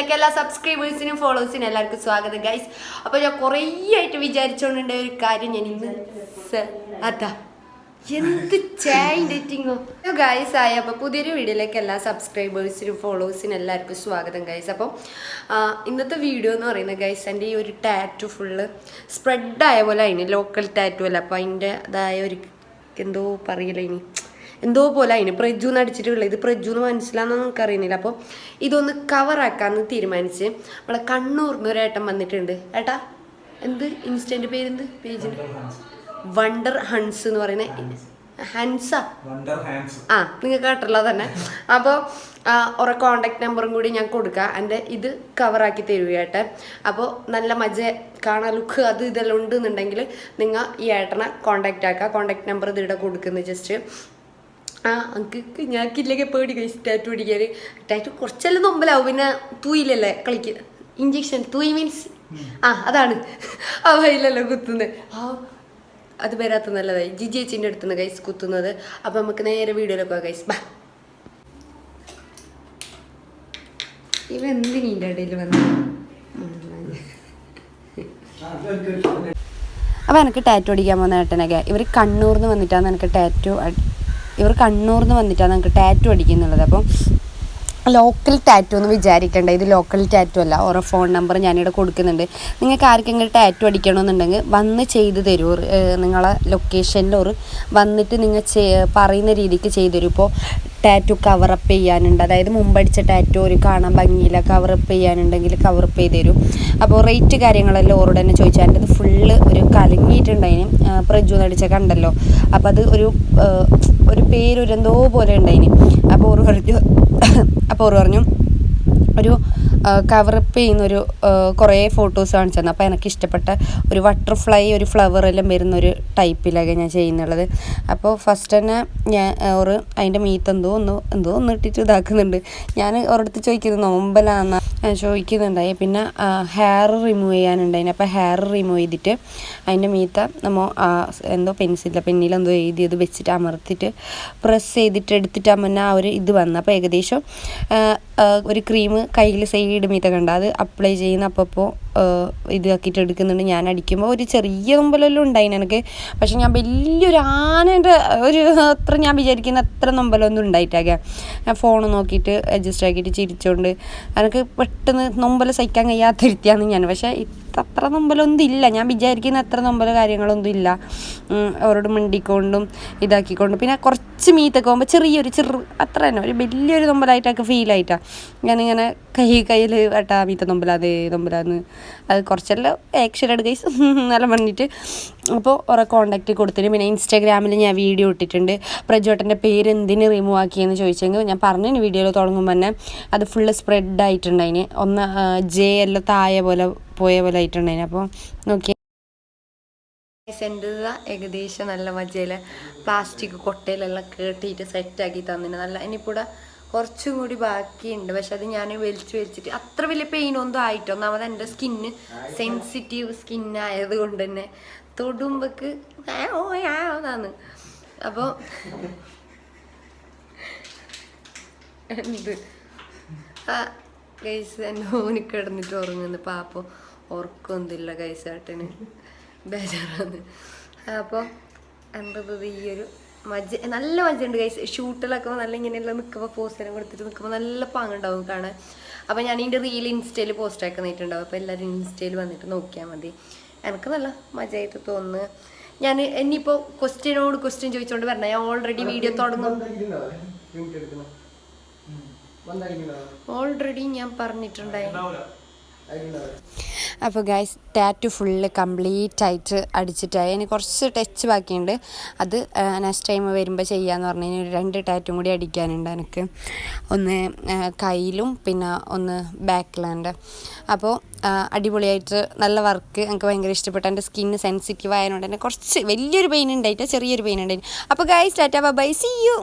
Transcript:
വീഡിയോയിലേക്ക് എല്ലാ സബ്സ്ക്രൈബേഴ്സിനും ഫോളോവേഴ്സിനും എല്ലാവർക്കും സ്വാഗതം ഗൈസ് അപ്പോൾ ഞാൻ കുറേ ആയിട്ട് ഒരു കാര്യം ഞാൻ ഇന്ന് അതാ. എന്ത് ചായറ്റിങ്ങോ ഗൈസ് ആയി. അപ്പോൾ പുതിയൊരു വീഡിയോയിലേക്ക് എല്ലാ സബ്സ്ക്രൈബേഴ്സിനും ഫോളോവേഴ്സിനും എല്ലാവർക്കും സ്വാഗതം ഗൈസ് അപ്പം ഇന്നത്തെ വീഡിയോ എന്ന് പറയുന്നത് ഗൈസ് എന്റെ ഈ ഒരു ടാറ്റു ഫുള്ള് സ്പ്രെഡായ പോലെ അതിന് ലോക്കൽ ടാറ്റു അല്ല. അപ്പോൾ അതിന്റെതായ ഒരു എന്തോ പറയില്ല ഇനി എന്തോ പോലെ അതിന് പ്രജു എന്ന് അടിച്ചിട്ടുള്ളത് ഇത് പ്രജു എന്ന് മനസ്സിലാകുന്ന നമുക്ക് അറിയുന്നില്ല അപ്പോൾ ഇതൊന്ന് കവറാക്കാമെന്ന് തീരുമാനിച്ച് നമ്മളെ കണ്ണൂർന്ന് ഒരു ഏട്ടൻ വന്നിട്ടുണ്ട്. ഏട്ടാ എന്ത്? ഇൻസ്റ്റന്റ് പേരെന്ത്? പേജിന് വണ്ടർ ഹൺസ് എന്ന് പറയുന്ന ഹൻസാ ആ? നിങ്ങൾക്ക് കേട്ടല്ലോ തന്നെ. അപ്പോൾ ഓരോ കോണ്ടാക്ട് നമ്പറും കൂടി ഞാൻ കൊടുക്കാം. എന്റെ ഇത് കവറാക്കി തരുക ഏട്ടൻ. അപ്പോൾ നല്ല മജ കാണാൻ ലുക്ക് അത് ഇതെല്ലാം ഉണ്ട് എന്നുണ്ടെങ്കിൽ നിങ്ങൾ ഈ ഏട്ടനെ കോണ്ടാക്ട് ആക്കുക. കോണ്ടാക്ട് നമ്പർ ഇതിവിടെ കൊടുക്കുന്നത് ജസ്റ്റ് ആ എനിക്ക് ഞാക്കില്ലെങ്കിൽ പേടി കഴിച്ച് ടാറ്റു പിടിക്കാൻ ടാറ്റു കുറച്ചെല്ലാം നൊമ്പലാവും പിന്നെ തൂയില്ലല്ലേ കളിക്കുക ഇഞ്ചക്ഷൻ തൂയി മീൻസ് ആ അതാണ്. ആ വയലല്ലോ കുത്തുന്നത് ആ അത് വരാത്ത നല്ലതായി. ജിജി ചേച്ചിന്റെ അടുത്തുനിന്ന് ഗൈസ് കുത്തുന്നത്. അപ്പം നമുക്ക് നേരെ വീഡിയോയിലൊക്കെ ഗൈസ് ബാ. ഇവ എന്തിനീന്റെ ഇടയിൽ വന്നു? അപ്പോൾ എനിക്ക് ടാറ്റു അടിക്കാൻ പോകുന്ന ഏട്ടനൊക്കെ ഇവർ കണ്ണൂർ നിന്ന് വന്നിട്ടാണ് എനിക്ക് ടാറ്റു ഇവർ കണ്ണൂർന്ന് വന്നിട്ടാണ് നമുക്ക് ടാറ്റു അടിക്കുന്നുള്ളത്. അപ്പം ലോക്കൽ ടാറ്റു എന്ന് വിചാരിക്കേണ്ട. ഇത് ലോക്കൽ ടാറ്റു അല്ല. ഓരോ ഫോൺ നമ്പർ ഞാനിവിടെ കൊടുക്കുന്നുണ്ട്. നിങ്ങൾക്ക് ആർക്കെങ്കിലും ടാറ്റു അടിക്കണമെന്നുണ്ടെങ്കിൽ വന്ന് ചെയ്ത് തരൂ. നിങ്ങളെ ലൊക്കേഷനിൽ ഒരു വന്നിട്ട് നിങ്ങൾ പറയുന്ന രീതിക്ക് ചെയ്തു തരും. ഇപ്പോൾ ടാറ്റു കവറപ്പ് ചെയ്യാനുണ്ട്. അതായത് മുമ്പടിച്ച ടാറ്റു ഒരു കാണാൻ ഭംഗിയില്ല. കവറപ്പ് ചെയ്യാനുണ്ടെങ്കിൽ കവറപ്പ് ചെയ്ത് തരും. അപ്പോൾ റേറ്റ് കാര്യങ്ങളെല്ലാം ഓറോട് തന്നെ ചോദിച്ചാൽ എന്റെ ഇത് ഫുള്ള് ഒരു കലങ്ങിയിട്ടുണ്ടായിന് പ്രജു നടിച്ച കണ്ടല്ലോ. അപ്പോൾ അത് ഒരു ഒരു പേരൊരെന്തോ പോലെ ഉണ്ടായിന്. അപ്പോൾ ഓർ പറഞ്ഞു അപ്പോൾ പറഞ്ഞു ഒരു കവറപ്പ് ചെയ്യുന്നൊരു കുറേ ഫോട്ടോസ് കാണിച്ചു തന്നു അപ്പോൾ എനിക്ക് ഇഷ്ടപ്പെട്ട ഒരു ബട്ടർഫ്ലൈ ഒരു ഫ്ലവർ എല്ലാം വരുന്ന ഒരു ടൈപ്പിലൊക്കെ ഞാൻ ചെയ്യുന്നുള്ളത്. അപ്പോൾ ഫസ്റ്റ് തന്നെ ഞാൻ ഒരു അതിന്റെ മീത്ത് എന്തോ ഒന്ന് എന്തോ ഒന്ന് ഇട്ടിട്ട് ഇതാക്കുന്നുണ്ട്. ഞാൻ ഒരിടത്ത് ചോദിക്കുന്നത് നോമ്പലാന്ന ചോദിക്കുന്നുണ്ടായി. പിന്നെ ഹെയർ റിമൂവ് ചെയ്യാനുണ്ടായിന് അപ്പോൾ ഹെയർ റിമൂവ് ചെയ്തിട്ട് അതിന്റെ മീത്ത നമ്മൾ എന്തോ പെൻസില്ല പെന്നിലെന്തോ എഴുതിയത് വെച്ചിട്ട് അമർത്തിട്ട് പ്രസ് ചെയ്തിട്ട് എടുത്തിട്ടാൽ മുന്നേ ആ ഒരു ഇത് വന്നു. അപ്പോൾ ഏകദേശം ഒരു ക്രീം കയ്യിൽ സൈഡ് മീത്ത കണ്ട? അത് അപ്ലൈ ചെയ്യുന്ന അപ്പോൾ ഇതാക്കിയിട്ട് എടുക്കുന്നുണ്ട്. ഞാൻ അടിക്കുമ്പോൾ ഒരു ചെറിയ നൊമ്പലെല്ലാം ഉണ്ടായിന് എനിക്ക്. പക്ഷെ ഞാൻ വലിയൊരു ആനേന്റെ ഒരു അത്ര ഞാൻ വിചാരിക്കുന്ന അത്ര നൊമ്പലൊന്നും ഉണ്ടായിട്ടാകാം. ഞാൻ ഫോൺ നോക്കിയിട്ട് അഡ്ജസ്റ്റ് ആക്കിയിട്ട് ചിരിച്ചോണ്ട് എനിക്ക് പെട്ടെന്ന് നൊമ്പൽ സഹിക്കാൻ കഴിയാത്തിരുത്തിയാന്ന് ഞാൻ. പക്ഷേ അത്ര നൊമ്പലൊന്നും ഇല്ല. ഞാൻ വിചാരിക്കുന്ന അത്ര നൊമ്പൽ കാര്യങ്ങളൊന്നും ഇല്ല. അവരോട് മിണ്ടിക്കൊണ്ടും ഇതാക്കിക്കൊണ്ടും. പിന്നെ കുറച്ച് മീത്തൊക്കെ പോകുമ്പോൾ ചെറിയൊരു ചെറു അത്ര തന്നെ ഒരു വലിയൊരു നൊമ്പലായിട്ടൊക്കെ ഫീൽ ആയിട്ടാണ് ഞാനിങ്ങനെ കൈ കയ്യിൽ ഏട്ടാ മീത്ത നൊമ്പലാതെ നൊമ്പലാന്ന് അത് കുറച്ചെല്ലാം ആക്ഷൻ എടുക്കൈസ് നല്ല പറഞ്ഞിട്ട് അപ്പോൾ ഓരോ കോണ്ടാക്റ്റ് കൊടുത്തിട്ട് പിന്നെ ഇൻസ്റ്റാഗ്രാമിൽ ഞാൻ വീഡിയോ ഇട്ടിട്ടുണ്ട്. പ്രജോട്ടന്റെ പേര് എന്തിന് റിമൂവ് ആക്കിയെന്ന് ചോദിച്ചെങ്കിൽ ഞാൻ പറഞ്ഞു വീഡിയോയിൽ തുടങ്ങുമ്പോൾ തന്നെ അത് ഫുള്ള് സ്പ്രെഡ് ആയിട്ടുണ്ടായിന്. ഒന്ന് ജെ എല്ലാം താഴെ പോലെ പോയ പോലെ ആയിട്ടുണ്ടായിന്. അപ്പോൾ നോക്കി സെന്റർ ഏകദേശം നല്ല മജയിൽ പ്ലാസ്റ്റിക് കൊട്ടയിലെല്ലാം കേട്ടിട്ട് സെറ്റാക്കി തന്നിന്. നല്ല ഇനിയിപ്പോൾ കുറച്ചും കൂടി ബാക്കിയുണ്ട്. പക്ഷെ അത് ഞാൻ വലിച്ചു വലിച്ചിട്ട് അത്ര വലിയ പെയിനൊന്നും ആയിട്ടോ. ഒന്നാമത് എന്റെ സ്കിന്ന് സെൻസിറ്റീവ് സ്കിന്നായത് കൊണ്ട് തന്നെ തൊടുമ്പക്ക് ഓ ആന്ന് അപ്പോൾ എന്ത്? ആ ഗൈസ് എന്റെ ഓനിക്കിടന്നിട്ട് ഉറങ്ങുന്നു. പാപ്പോ ഉറക്കൊന്നുമില്ല ഗൈസ് ബേജാറാന്ന് അപ്പോൾ എന്താ ഈ ഒരു മജ്ജ നല്ല മജ്ജയുണ്ട് കൈസ് ഷൂട്ടിലൊക്കെ നല്ല ഇങ്ങനെയെല്ലാം നിൽക്കുമ്പോൾ പോസ്റ്റെല്ലാം കൊടുത്തിട്ട് നിൽക്കുമ്പോൾ നല്ല പാങ്ങുണ്ടാവും കാണാൻ. അപ്പോൾ ഞാൻ ഇതിന്റെ റീൽ ഇൻസ്റ്റയിൽ പോസ്റ്റ് ആക്കുന്നിട്ടുണ്ടാവും അപ്പോൾ എല്ലാവരും ഇൻസ്റ്റയിൽ വന്നിട്ട് നോക്കിയാൽ മതി. എനിക്ക് നല്ല മജയായിട്ട് തോന്നുന്നു. ഞാൻ ഇനിയിപ്പോൾ ക്വസ്റ്റ്യനോട് ക്വസ്റ്റ്യൻ ചോദിച്ചുകൊണ്ട് വരണം. ഞാൻ ഓൾറെഡി വീഡിയോ തുടങ്ങും. ഓൾറെഡി ഞാൻ പറഞ്ഞിട്ടുണ്ടായിരുന്നു അപ്പോൾ ഗൈസ് ടാറ്റു ഫുള്ള് കംപ്ലീറ്റ് ആയിട്ട് അടിച്ചിട്ടായി ഇനി കുറച്ച് ടച്ച് ബാക്കിയുണ്ട്. അത് നെക്സ്റ്റ് ടൈം വരുമ്പോൾ ചെയ്യാമെന്ന് പറഞ്ഞു കഴിഞ്ഞാൽ രണ്ട് ടാറ്റും കൂടി അടിക്കാനുണ്ട് എനിക്ക്. ഒന്ന് കയ്യിലും പിന്നെ ഒന്ന് ബാക്കിലാണ്ട് അപ്പോൾ അടിപൊളിയായിട്ട് നല്ല വർക്ക് എനിക്ക് ഭയങ്കര ഇഷ്ടപ്പെട്ടു. എന്റെ സ്കിന്ന് സെൻസിറ്റീവ് ആയതുകൊണ്ട് തന്നെ കുറച്ച് വലിയൊരു പെയിൻ ഉണ്ടായിട്ട് ചെറിയൊരു പെയിൻ ഉണ്ടായിട്ട് അപ്പോൾ guys tata bye see you